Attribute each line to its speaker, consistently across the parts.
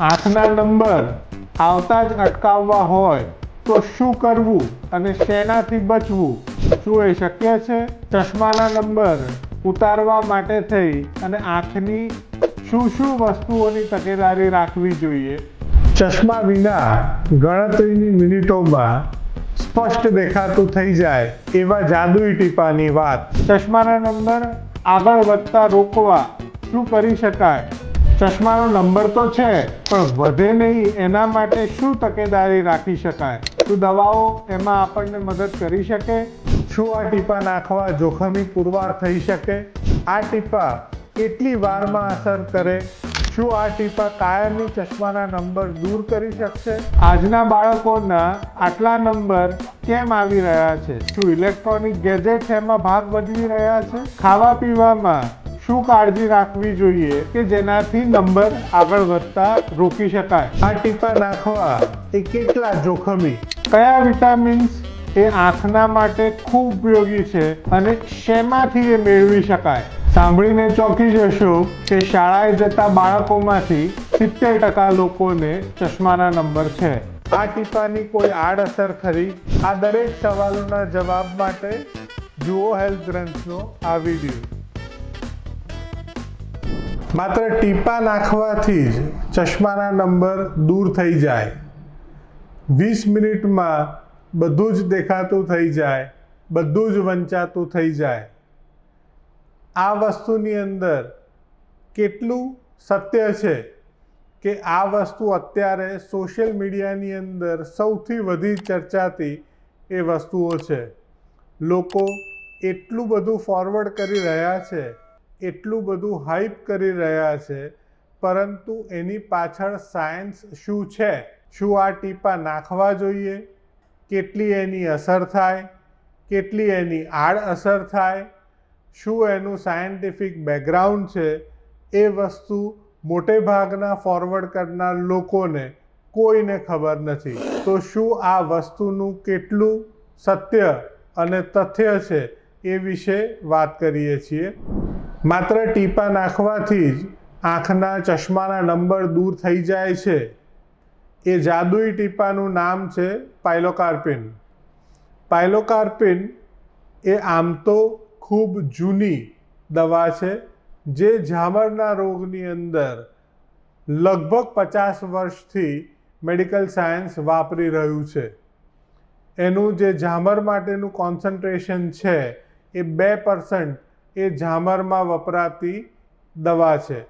Speaker 1: આંખના નંબર, આવતા જ અટકાવવા હોય તો શું કરવું અને શેનાથી બચવું? શું એ શક્ય છે? ચશ્માના નંબર ઉતારવા માટે થઈ અને આંખની શું શું વસ્તુઓની તકેદારી રાખવી જોઈએ? ચશ્મા વિના ગણતરીની મિનિટોમાં સ્પષ્ટ દેખાતું થઈ જાય એવા જાદુઈ ટીપાની વાત. ચશ્માના નંબર આગળ વધતા રોકવા શું કરી શકાય? ચશ્માનો નંબર તો છે, પણ વધે નહીં. એના માટે શું તકેદારી રાખી શકાય? શું દવાઓ એમાં આપણને મદદ કરી શકે? શું આ ટીપા નાખવા જોખમી પુરવાર થઈ શકે? આ ટીપા કેટલી વારમાં અસર કરે? શું આ ટીપા કાયમી ચશ્માના નંબર દૂર કરી શકશે? આજના બાળકોના આટલા નંબર કેમ આવી રહ્યા છે? શું ઇલેક્ટ્રોનિક ગેજેટ્સ એમાં ભાગ ભજવી રહ્યા છે? ખાવા પીવામાં શું કાળજી રાખવી જોઈએ કે જેનાથી નંબર આગળ વધતા રોકી શકાય? આ ટીપા નાખવા એ કેટલા જોખમી? કયા વિટામિન્સ એ આંખના માટે ખૂબ ઉપયોગી છે અને શેમાંથી એ મેળવી શકાય? સાંભળીને ચોંકી જશો કે શાળાએ જતા બાળકોમાંથી સિત્તેર ટકા લોકોને ચશ્માના નંબર છે. આ ટીપાની કોઈ આડઅસર ખરી? આ દરેક સવાલોના જવાબ માટે જુઓ હેલ્થ ગ્રંથનો આ વીડિયો. માત્ર ટીપા નાખવાથી જ ચશ્માના નંબર દૂર થઈ જાય. વીસ મિનિટમાં બધું જ દેખાતું થઈ જાય, બધું જ વંચાતું થઈ જાય. આ વસ્તુની અંદર કેટલું સત્ય છે કે આ વસ્તુ અત્યારે સોશિયલ મીડિયાની અંદર સૌથી વધી ચર્ચાતી એ વસ્તુઓ છે. લોકો એટલું બધું ફોરવર્ડ કરી રહ્યા છે એટલું બધું હાઇપ કરી રહ્યા છે, પરંતુ એની પાછળ સાયન્સ શું છે, શું આ ટીપા નાખવા જોઈએ, કેટલી એની અસર થાય, કેટલી એની આડઅસર થાય, શું એનું સાયન્ટિફિક બેકગ્રાઉન્ડ છે, એ વસ્તુ મોટે ભાગના ફોરવર્ડ કરનાર લોકોને કોઈને ખબર નથી. તો શું આ વસ્તુનું કેટલું સત્ય અને તથ્ય છે, એ વિશે વાત કરીએ છીએ. માત્ર ટીપા નાખવાથી જ આંખના ચશ્માના નંબર દૂર થઈ જાય છે. એ જાદુઈ ટીપાનું નામ છે પાયલોકાર્પિન. પાયલોકાર્પિન એ આમ તો ખૂબ જૂની દવા છે, જે ઝામરના રોગની અંદર લગભગ પચાસ વર્ષથી મેડિકલ સાયન્સ વાપરી રહ્યું છે. એનું જે ઝામર માટેનું કોન્સન્ટ્રેશન છે એ બે પર્સન્ટ એ ઝામરમાં વપરાતી દવા છે.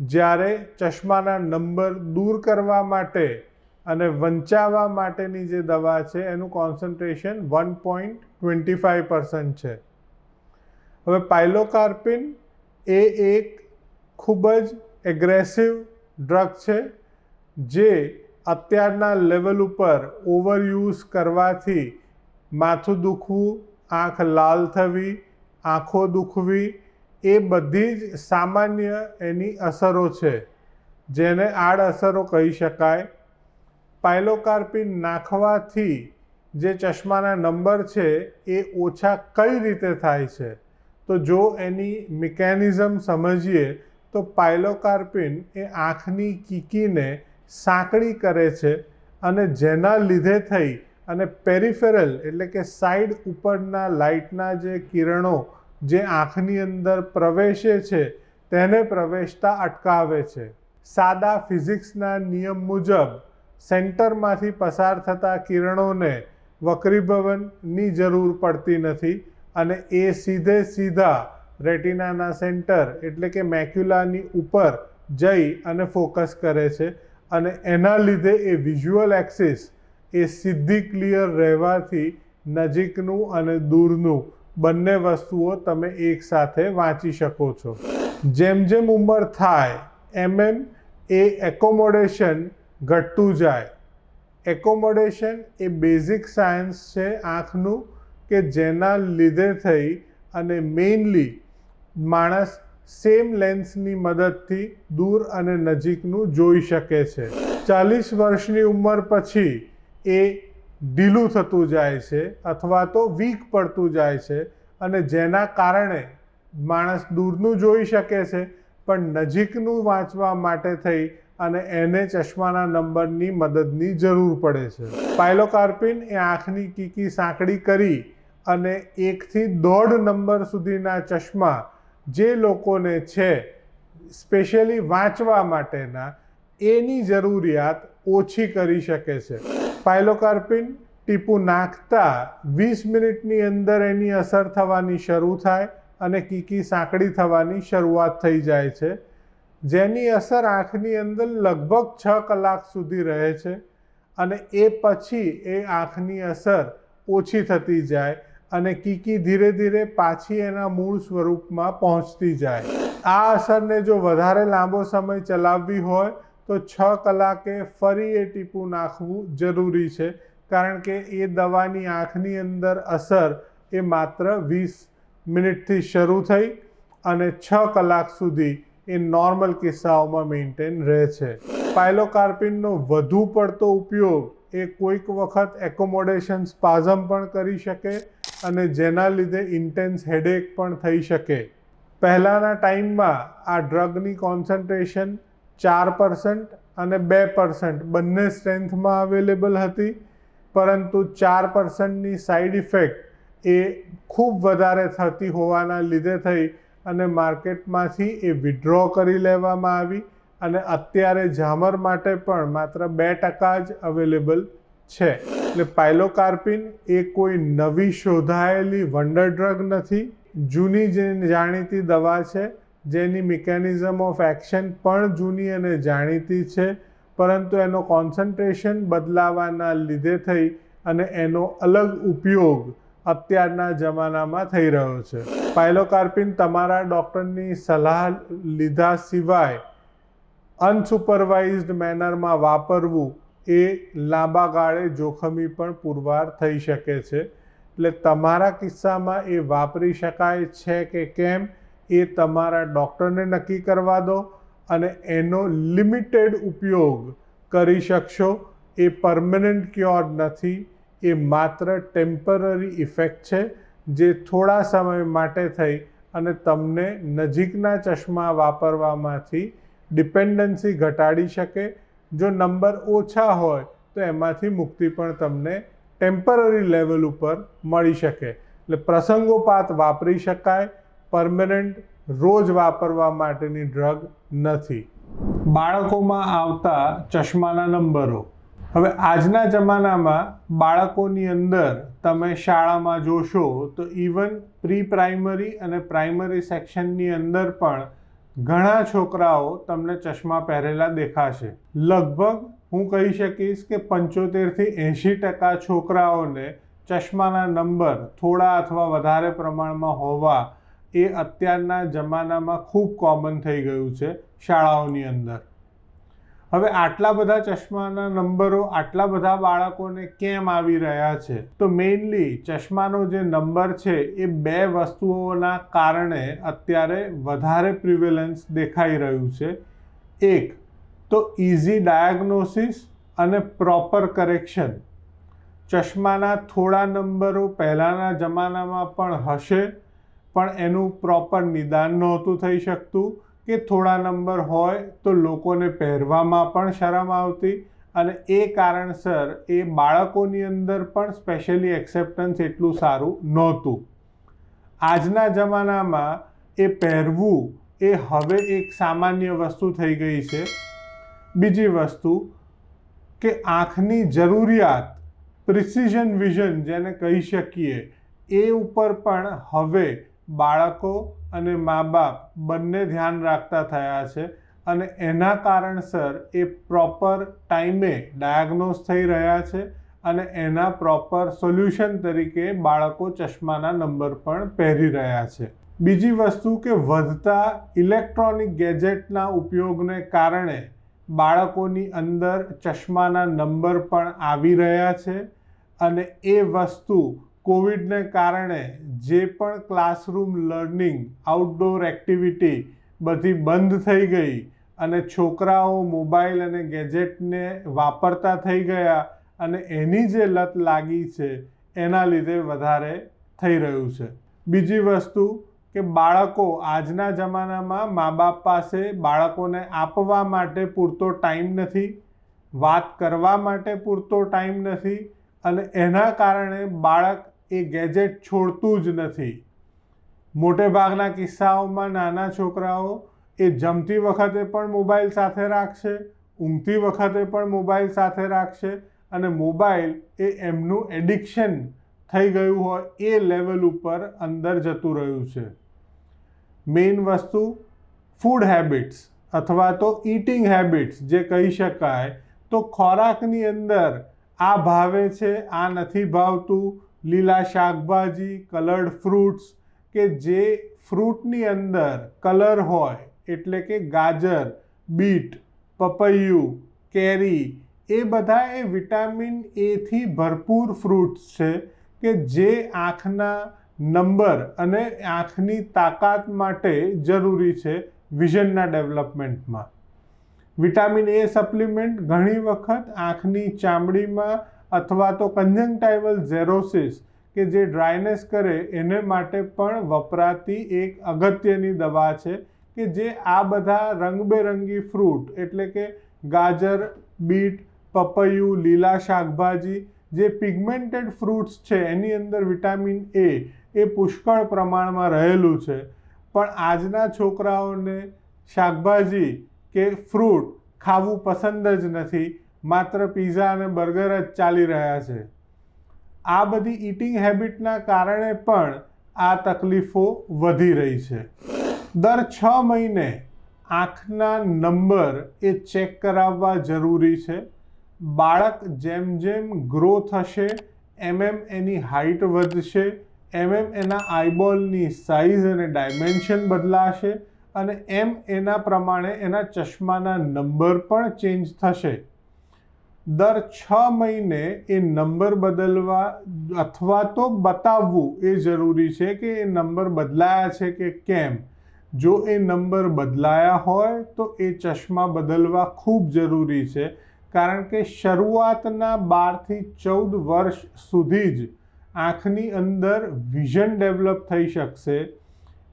Speaker 1: જ્યારે ચશ્માના નંબર દૂર કરવા માટે અને વંચાવવા માટેની જે દવા છે, એનું concentration one point twenty five percent છે. હવે પાયલોકાર્પિન એ એક ખૂબ જ એગ્રેસિવ ડ્રગ છે, જે અત્યારના લેવલ ઉપર ઓવરયુઝ કરવાથી માથું દુખવું, આંખ લાલ થવી આંખો દુખવી, એ બધી જ સામાન્ય એની અસરો છે, જેને આડઅસરો કહી શકાય. પાયલોકાર્પિન નાખવાથી જે ચશ્માના નંબર છે, એ ઓછા કઈ રીતે થાય છે? તો જો એની મિકેનિઝમ સમજીએ, તો પાયલોકાર્પિન એ આંખની કીકીને સાંકડી કરે છે અને જેના લીધે થઈ અને પેરિફેરલ એટલે કે સાઈડ ઉપરના લાઇટના જે કિરણો જે આંખની અંદર પ્રવેશે છે, તેને પ્રવેશતા અટકાવે છે. સાદા ફિઝિક્સના નિયમ મુજબ, સેન્ટરમાંથી પસાર થતા કિરણોને વક્રીભવનની જરૂર પડતી નથી અને એ સીધે સીધા રેટિનાના સેન્ટર એટલે કે મેક્યુલાની ઉપર જઈ અને ફોકસ કરે છે અને એના લીધે એ વિઝ્યુઅલ એક્સિસ એ સીધી ક્લિયર રહેવાથી નજીકનું અને દૂરનું બંને વસ્તુઓ તમે એકસાથે વાંચી શકો છો. જેમ જેમ ઉંમર થાય, એમ એમ એ એકોમોડેશન ઘટતું જાય. એકોમોડેશન એ બેઝિક સાયન્સ છે આંખનું કે જેના લીધે થઈ અને મેઇનલી માણસ સેમ લેન્સની મદદથી દૂર અને નજીકનું જોઈ શકે છે. ચાલીસ વર્ષની ઉંમર પછી એ ઢીલું થતું જાય છે અથવા તો વીક પડતું જાય છે અને જેના કારણે માણસ દૂરનું જોઈ શકે છે, પણ નજીકનું વાંચવા માટે થઈ અને એને ચશ્માના નંબરની મદદની જરૂર પડે છે. પાયલોકાર્પિન એ આંખની કીકી સાંકડી કરી અને એકથી દોઢ નંબર સુધીના ચશ્મા જે લોકોને છે, સ્પેશિયલી વાંચવા માટેના, એની જરૂરિયાત ઓછી કરી શકે છે. પાયલોકાર્પિન ટીપું નાખતા વીસ મિનિટની અંદર એની અસર થવાની શરૂ થાય અને કીકી સાંકડી થવાની શરૂઆત થઈ જાય છે. જેની અસર આંખની અંદર લગભગ છ કલાક સુધી રહે છે અને એ પછી એ આંખની અસર ઓછી થતી જાય અને કીકી ધીરે ધીરે પાછી એના મૂળ સ્વરૂપમાં પહોંચતી જાય. આ અસરને જો વધારે લાંબો સમય ચલાવવી હોય તો છ કલાકે ફરી એ ટીપું નાખવું જરૂરી છે. કારણ કે એ દવાની આંખની અંદર અસર એ માત્ર વીસ મિનિટથી શરૂ થઈ અને છ કલાક સુધી એ નોર્મલ કિસ્સાઓમાં મેન્ટેન રહે છે. પાયલોકાર્પિનનો વધુ પડતો ઉપયોગ એ કોઈક વખત એકોમોડેશન સ્પાઝમ પણ કરી શકે અને જેના લીધે ઇન્ટેન્સ હેડેક પણ થઈ શકે. પહેલાંના ટાઈમમાં આ ડ્રગની કોન્સન્ટ્રેશન ચાર પર્સન્ટ અને બે પર્સન્ટ બંને સ્ટ્રેન્થમાં અવેલેબલ હતી. પરંતુ ચાર પર્સન્ટની સાઈડ ઇફેક્ટ એ ખૂબ વધારે થતી હોવાના લીધે થઈ અને માર્કેટમાંથી એ વિડ્રો કરી લેવામાં આવી અને અત્યારે ઝામર માટે પણ માત્ર બે ટકા જ અવેલેબલ છે. એટલે પાયલોકાર્પિન એ કોઈ નવી શોધાયેલી વંડર ડ્રગ નથી. જૂની જે જાણીતી દવા છે જેની મિકેનિઝમ ઓફ એક્શન પણ જૂની અને જાણીતી છે, પરંતુ એનો કોન્સન્ટ્રેશન બદલાવાના લીધે થઈ અને એનો અલગ ઉપયોગ અત્યારના જમાનામાં થઈ રહ્યો છે. પાયલોકાર્પિન તમારા ડૉક્ટરની સલાહ લીધા સિવાય અનસુપરવાઇઝડ મેનરમાં વાપરવું એ લાંબા ગાળે જોખમી પણ પુરવાર થઈ શકે છે. એટલે તમારા કિસ્સામાં એ વાપરી શકાય છે કે કેમ? એ તમારા ડૉક્ટરને નક્કી કરવા દો અને એનો લિમિટેડ ઉપયોગ કરી શકશો. એ પરમનન્ટ ક્યોર નથી. એ માત્ર ટેમ્પરરી ઇફેક્ટ છે, જે થોડા સમય માટે થઈ અને તમને નજીકના ચશ્મા વાપરવામાંથી ડિપેન્ડન્સી ઘટાડી શકે. જો નંબર ઓછા હોય, તો એમાંથી મુક્તિ પણ તમને ટેમ્પરરી લેવલ ઉપર મળી શકે. એટલે પ્રસંગોપાત વાપરી શકાય. પરમનન્ટ રોજ વાપરવા માટેની ડ્રગ નથી. બાળકોમાં આવતા ચશ્માના નંબરો. હવે આજના જમાનામાં બાળકોની અંદર તમે શાળામાં જોશો તો ઇવન પ્રી પ્રાઇમરી અને પ્રાઇમરી સેક્શનની અંદર પણ ઘણા છોકરાઓ તમને ચશ્મા પહેરેલા દેખાશે. લગભગ હું કહી શકીશ કે પંચોતેરથી એંશી ટકા છોકરાઓને ચશ્માના નંબર થોડા અથવા વધારે પ્રમાણમાં હોવા એ અત્યારના જમાનામાં ખૂબ કોમન થઈ ગયું છે શાળાઓની અંદર. હવે આટલા બધા ચશ્માના નંબરો, આટલા બધા બાળકોને કેમ આવી રહ્યા છે? તો મેઇનલી ચશ્માનો જે નંબર છે એ બે વસ્તુઓના કારણે અત્યારે વધારે પ્રિવેલન્સ દેખાઈ રહ્યું છે. એક, તો ઇઝી ડાયગ્નોસિસ અને પ્રોપર કરેક્શન ચશ્માના થોડા નંબરો પહેલાંના જમાનામાં પણ હશે પણ એનું પ્રોપર નિદાન નહોતું થઈ શકતું કે થોડા નંબર હોય તો લોકોને પહેરવામાં પણ શરમ આવતી અને એ કારણસર એ બાળકોની અંદર પણ સ્પેશિયલી એક્સેપ્ટન્સ એટલું સારું નહોતું. આજના જમાનામાં એ પહેરવું એ હવે એક સામાન્ય વસ્તુ થઈ ગઈ છે. બીજી વસ્તુ કે આંખની જરૂરિયાત પ્રિસિઝન વિઝન જેને કહી શકીએ, એ ઉપર પણ હવે બાળકો અને મા બાપ બંને ધ્યાન રાખતા થયા છે અને એના કારણસર એ પ્રોપર ટાઈમે ડાયગ્નોઝ થઈ રહ્યા છે અને એના પ્રોપર સોલ્યુશન તરીકે બાળકો ચશ્માના નંબર પણ પહેરી રહ્યા છે. બીજી વસ્તુ કે વધતા ઇલેક્ટ્રોનિક ગેજેટના ઉપયોગને કારણે બાળકોની અંદર ચશ્માના નંબર પણ આવી રહ્યા છે અને એ વસ્તુ કોવિડને કારણે જે પણ ક્લાસરૂમ લર્નિંગ આઉટડોર એક્ટિવિટી બધી બંધ થઈ ગઈ અને છોકરાઓ મોબાઈલ અને ગેજેટને વાપરતા થઈ ગયા અને એની જે લત લાગી છે, એના લીધે વધારે થઈ રહ્યું છે. બીજી વસ્તુ કે બાળકો આજના જમાનામાં મા બાપ પાસે બાળકોને આપવા માટે પૂરતો ટાઈમ નથી, વાત કરવા માટે પૂરતો ટાઈમ નથી અને એના કારણે બાળક એ ગેજેટ છોડતું જ નથી. મોટેભાગના કિસ્સાઓમાં નાના છોકરાઓ એ જમતી વખતે પણ મોબાઈલ સાથે રાખશે, ઊંઘતી વખતે પણ મોબાઈલ સાથે રાખશે અને મોબાઈલ એ એમનું એડિક્શન થઈ ગયું હોય એ લેવલ ઉપર અંદર જતું રહ્યું છે. મેઇન વસ્તુ ફૂડ હેબિટ્સ અથવા તો ઇટિંગ હેબિટ્સ જે કહી શકાય તો ખોરાકની અંદર આ ભાવે છે, આ નથી ભાવતું લીલા શાકભાજી કલર્ડ ફ્રૂટ્સ કે જે ફ્રૂટની અંદર કલર હોય, એટલે કે ગાજર, બીટ, પપૈયું, કેરી, એ બધા એ વિટામિન એથી ભરપૂર ફ્રૂટ્સ છે, કે જે આંખના નંબર અને આંખની તાકાત માટે જરૂરી છે વિઝનના ડેવલપમેન્ટમાં વિટામિન એ સપ્લિમેન્ટ ઘણી વખત આંખની ચામડીમાં અથવા તો કન્જંક્ટાઇવલ ઝેરોસિસ કે જે ડ્રાયનેસ કરે એને માટે પણ વપરાતી એક અગત્યની દવા છે કે જે આ બધા રંગબેરંગી ફ્રૂટ એટલે કે ગાજર, બીટ, પપૈયું, લીલા શાકભાજી જે પિગમેન્ટેડ ફ્રૂટ્સ છે એની અંદર વિટામિન એ એ પુષ્કળ પ્રમાણમાં રહેલું છે. પણ આજના છોકરાઓને શાકભાજી કે ફ્રૂટ ખાવું પસંદ જ નથી. માત્ર પીઝા અને બર્ગર જ ચાલી રહ્યા છે. આ બધી ઇટિંગ હેબિટના કારણે પણ આ તકલીફો વધી રહી છે. દર છ મહિને આંખના નંબર એ ચેક કરાવવા જરૂરી છે. બાળક જેમ જેમ ગ્રો થશે, એમ એમ એની હાઇટ વધશે, એમ એમ એના આઈબોલની સાઇઝ અને ડાયમેન્શન બદલાશે અને એમ એના પ્રમાણે એના ચશ્માના નંબર પણ ચેન્જ થશે. દર છ મહિને એ નંબર બદલવા અથવા તો બતાવવું એ જરૂરી છે કે એ નંબર બદલાયા છે કે કેમ? જો એ નંબર બદલાયા હોય તો એ ચશ્મા બદલવા ખૂબ જરૂરી છે, કારણ કે શરૂઆતના બારથી ચૌદ વર્ષ સુધી જ આંખની અંદર વિઝન ડેવલપ થઈ શકશે.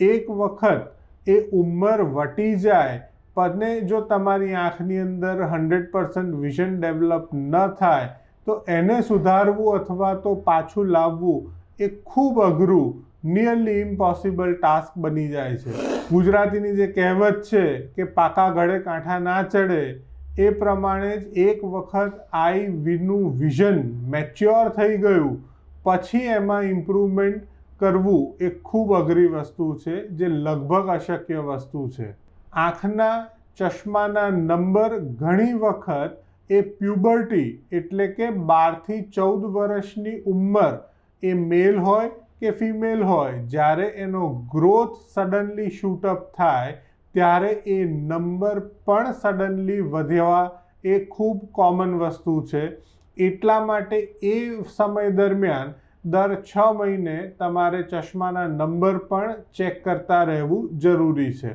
Speaker 1: એક વખત એ ઉંમર વટી જાય પણ જો તમારી આંખની અંદર હંડ્રેડ પર્સન્ટ વિઝન ડેવલપ ન થાય, તો એને સુધારવું અથવા તો પાછું લાવવું એ ખૂબ અઘરું નિયરલી ઇમ્પોસિબલ ટાસ્ક બની જાય છે. ગુજરાતીની જે કહેવત છે કે પાકા ગળે કાંઠા ના ચડે, એ પ્રમાણે જ એક વખત આઈ વીનું વિઝન મેચ્યોર થઈ ગયું. પછી એમાં ઇમ્પ્રુવમેન્ટ કરવું એ ખૂબ અઘરી વસ્તુ છે, જે લગભગ અશક્ય વસ્તુ છે. આંખના ચશ્માના નંબર ઘણી વખત એ પ્યુબર્ટી એટલે કે બારથી ચૌદ વર્ષની ઉંમર એ મેલ હોય કે ફિમેલ હોય, જ્યારે એનો ગ્રોથ સડનલી શૂટઅપ થાય, ત્યારે એ નંબર પણ સડનલી વધવા એ ખૂબ કોમન વસ્તુ છે. એટલા માટે એ સમય દરમિયાન દર છ મહિને તમારે ચશ્માના નંબર પણ ચેક કરતા રહેવું જરૂરી છે.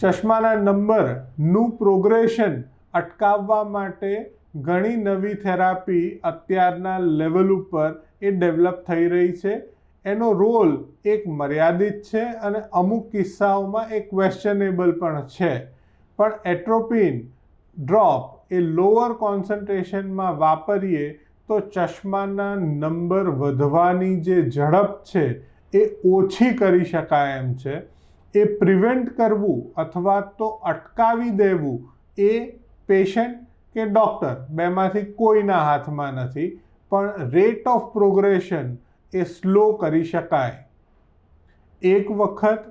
Speaker 1: ચશ્માના નંબરનું પ્રોગ્રેશન અટકાવવા માટે ઘણી નવી થેરાપી અત્યારના લેવલ ઉપર એ ડેવલપ થઈ રહી છે. એનો રોલ એક મર્યાદિત છે અને અમુક કિસ્સાઓમાં એ ક્વેશ્ચનેબલ પણ છે. પણ એટ્રોપિન ડ્રોપ એ લોઅર કોન્સન્ટ્રેશનમાં વાપરીએ તો ચશ્માના નંબર વધવાની જે ઝડપ છે એ ઓછી કરી શકાય એમ છે. એ પ્રિવેન્ટ કરવું અથવા તો અટકાવી દેવું એ પેશન્ટ કે ડૉક્ટર બેમાંથી કોઈના હાથમાં નથી, પણ રેટ ઓફ પ્રોગ્રેશન એ સ્લો કરી શકાય. એક વખત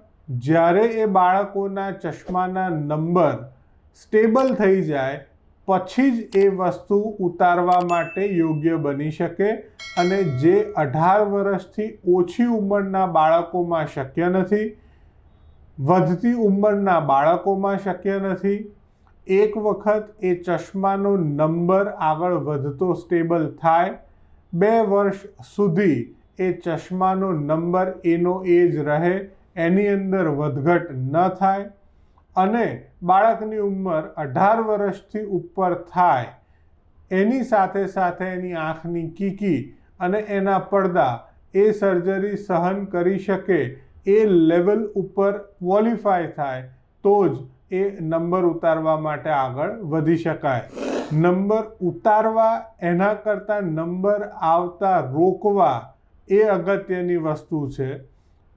Speaker 1: જ્યારે એ બાળકોના ચશ્માના નંબર સ્ટેબલ થઈ જાય, પછી જ એ વસ્તુ ઉતારવા માટે યોગ્ય બની શકે અને જે અઢાર વર્ષથી ઓછી ઉંમરના બાળકોમાં શક્ય નથી વધતી ઉંમરના બાળકોમાં શક્ય નથી. એક વખત એ ચશ્માનો નંબર આગળ વધતો સ્ટેબલ થાય. બે વર્ષ સુધી એ ચશ્માનો નંબર એનો એ જ રહે, એની અંદર વધઘટ ન થાય અને બાળકની ઉંમર અઢાર વર્ષથી ઉપર થાય. એની સાથે સાથે એની આંખની કીકી અને એના પડદા એ સર્જરી સહન કરી શકે એ લેવલ ઉપર ક્વોલિફાય થાય, તો જ એ નંબર ઉતારવા માટે આગળ વધી શકાય. નંબર ઉતારવા, એના કરતાં નંબર આવતા રોકવા એ અગત્યની વસ્તુ છે,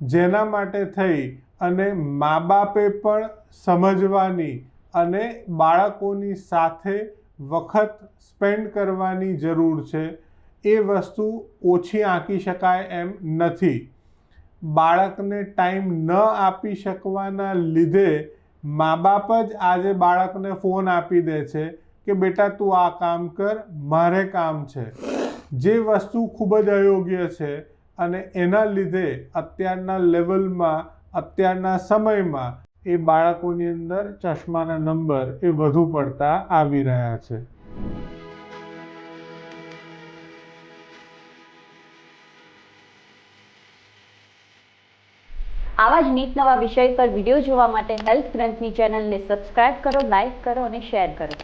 Speaker 1: જેના માટે થઈ અને મા બાપે પણ સમજવાની અને બાળકોની સાથે વખત સ્પેન્ડ કરવાની જરૂર છે. એ વસ્તુ ઓછી આંકી શકાય એમ નથી. બાળકને ટાઈમ ન આપી શકવાના લીધે મા બાપ જ આજે બાળકને ફોન આપી દે છે કે, બેટા, તું આ કામ કર, મારે કામ છે. જે વસ્તુ ખૂબ જ અયોગ્ય છે અને એના લીધે અત્યારના લેવલમાં, અત્યારના સમયમાં એ બાળકોની અંદર ચશ્માના નંબર એ વધુ પડતા આવી રહ્યા છે.
Speaker 2: આવા જ નીત નવા વિષય પર વીડિયો જોવા માટે હેલ્થ ગ્રંથની ચેનલને સબસ્ક્રાઇબ કરો, લાઇક કરો અને શેર કરો.